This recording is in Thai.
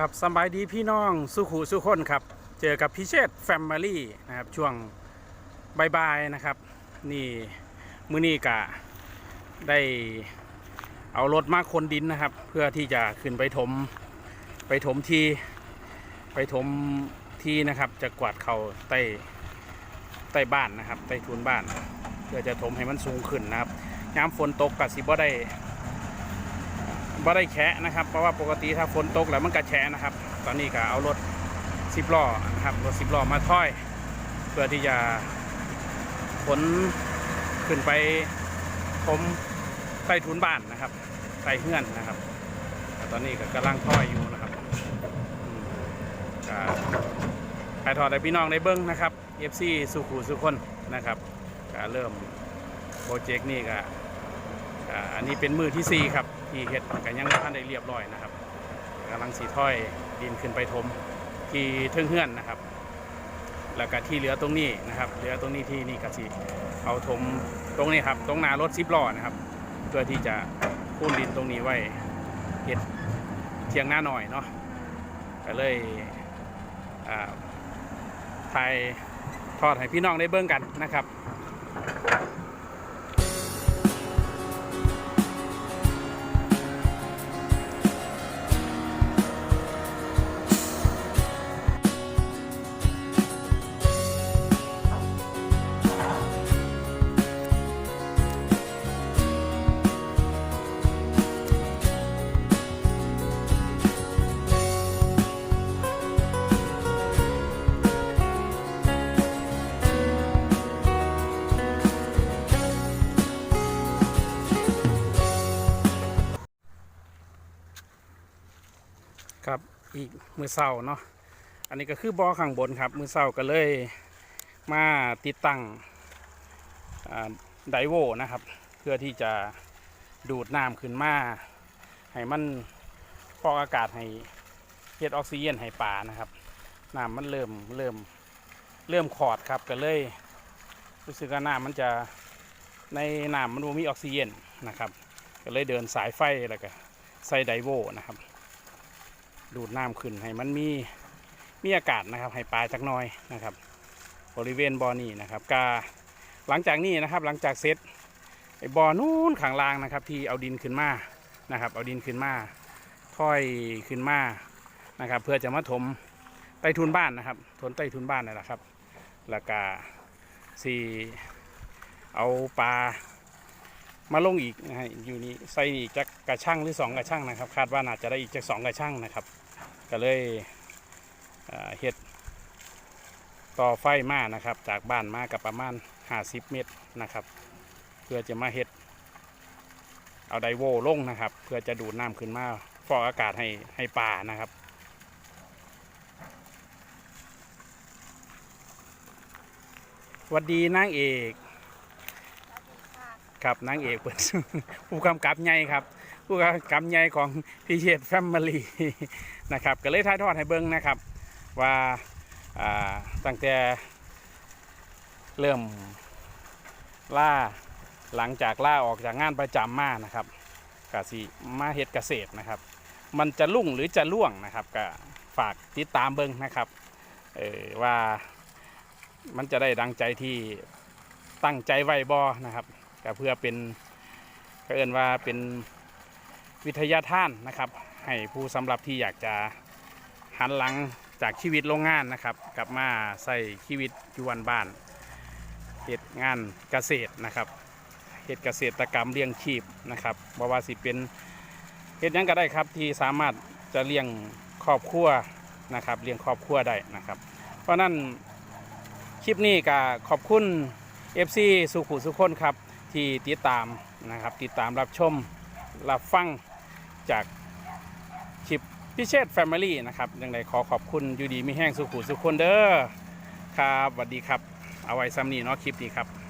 ครับสบายดีพี่น้องสุขุสุคนครับ เจอกับพิเชษแฟมิลี่นะครับช่วงบายๆนะครับ นี่มือนี้กะได้เอารถมาคนดินนะครับ เพื่อที่จะขึ้นไปถมไปถมทีไปถมที่นะครับ จะกวาดเขาใต้ใต้บ้านนะครับใต้ทุนบ้าน เพื่อจะถมให้มันสูงขึ้นนะครับยามฝนตกกับสิบ่ได้ บ่ได้แฉะนะครับ เพราะว่าปกติถ้าฝนตกแล้วมันก็แฉะนะครับ ตอนนี้ก็เอารถสิบล้อนะครับรถสิบล้อมาถ้อย เพื่อที่จะขนขึ้นไปผมใต้ทุนบ้านนะครับใต้เฮือนนะครับ ตอนนี้ก็กำลังถ้อยอยู่นะครับถ่ายทอดให้พี่น้องได้เบิ้งนะครับ FC สุขูสุคนนะครับก็เริ่มโปรเจกต์นี้ก็อันนี้เป็นมือที่ 4 ครับ ที่เฮ็ดกันยังบ่ทันได้เรียบร้อยนะครับกำลังสีถ้อยดินขึ้นไปถมที่เทิงเฮือนนะครับ แล้วก็ที่เหลือตรงนี้นะครับ เหลือตรงนี้ที่นี่ก็สิเอาถมตรงนี้ครับ ตรงหน้ารถซิปล้อนะครับ เพื่อที่จะคูนดินตรงนี้ไว้เฮ็ดเทียงหน้าหน่อยเนาะก็เลยถ่ายทอดให้พี่น้องได้เบิ่งกันนะครับ ครับอีกมือเศร้าเนาะอันนี้ก็คือบอข้างบนครับ มือเศร้าก็เลยมาติดตั้งไดโวนะครับ เพื่อที่จะดูดน้ำขึ้นมา ให้มันฟอกอากาศให้เฮ็ดออกซิเจนให้ป่านะครับน้ำมันเริ่มเริ่มเริ่มขอดครับก็เลย รู้สึกว่าน้ำมันจะในน้ำมันบ่มีออกซิเจนนะครับ ก็เลยเดินสายไฟแล้วก็ใส่ไดโวนะครับ ดูดน้ำขึ้นให้มันมีมีอากาศนะครับ ให้ปลาจักน้อยนะครับ บริเวณบ่อนี้นะครับกาหลังจากนี้นะครับ หลังจากเสร็จไอ้บ่อนู้นข้างล่างนะครับ ที่เอาดินขึ้นมานะครับ เอาดินขึ้นมาถ้อยขึ้นมานะครับ เพื่อจะมาถมใต้ทุนบ้านนะครับถนใต้ทุนบ้านนั่แหละครับแล้วก็สี่เอาปลามาลงอีกนะฮะอยู่นี่ใส่อีกจักกระช่างหรือสองกระช่างนะครับ คาดว่าน่าจะได้อีกจากสองกระช่างนะครับ ก็เลยเอ่อเฮ็ดต่อไฟมานะครับ จากบ้านมากับประมาณ 50 เมตรนะครับ เพื่อจะมาเฮ็ดเอาไดโวลงนะครับ เพื่อจะดูดน้ำขึ้นมาฟอกอากาศให้ให้ป่านะครับวัดดีนางเอก ครับนางเอกเปิดผู้กำกับใหญ่ครับผู้กำกับใหญ่ของพีเชษแฟมิลี่นะครับก็เลยถ่ายทอดให้เบิ้งนะครับว่าอ่าตั้งแต่เริ่มล่าหลังจากล่าออกจากงานประจำมานะครับกสิมาเฮ็ดเกษตรนะครับ มันจะลุ่งหรือจะล่วงนะครับก็ฝากติดตามเบิ้งนะครับเออว่ามันจะได้ดังใจที่ตั้งใจไว้บอนะครับ ก็เพื่อเป็นก็เอินว่าเป็นวิทยาท่านนะครับ ให้ผู้สำหรับที่อยากจะหันหลังจากชีวิตโรงงานนะครับ กลับมาใส่ชีวิตอยู่วันบ้านเหตุงานเกษตรนะครับเหตุเกษตรกรรมเลี้ยงชีพนะครับบว่าสิเป็นเหตุยังก็ได้ครับที่สามารถจะเลี้ยงครอบครัวนะครับเลี้ยงครอบครัวได้นะครับ เพราะฉะนั้นคลิปนี้ก็ขอบคุณ FC สุขุสุขคนครับ ที่ติดตามนะครับติดตามรับชมรับฟังจากคลิปพิเชษแฟมิลี่นะครับยังไงขอขอบคุณยูดีมีแห้งสุขุสุคนเด้อครับสวัสดีครับ เอาไว้ซ้ำนี้เนาะคลิปนี้ครับ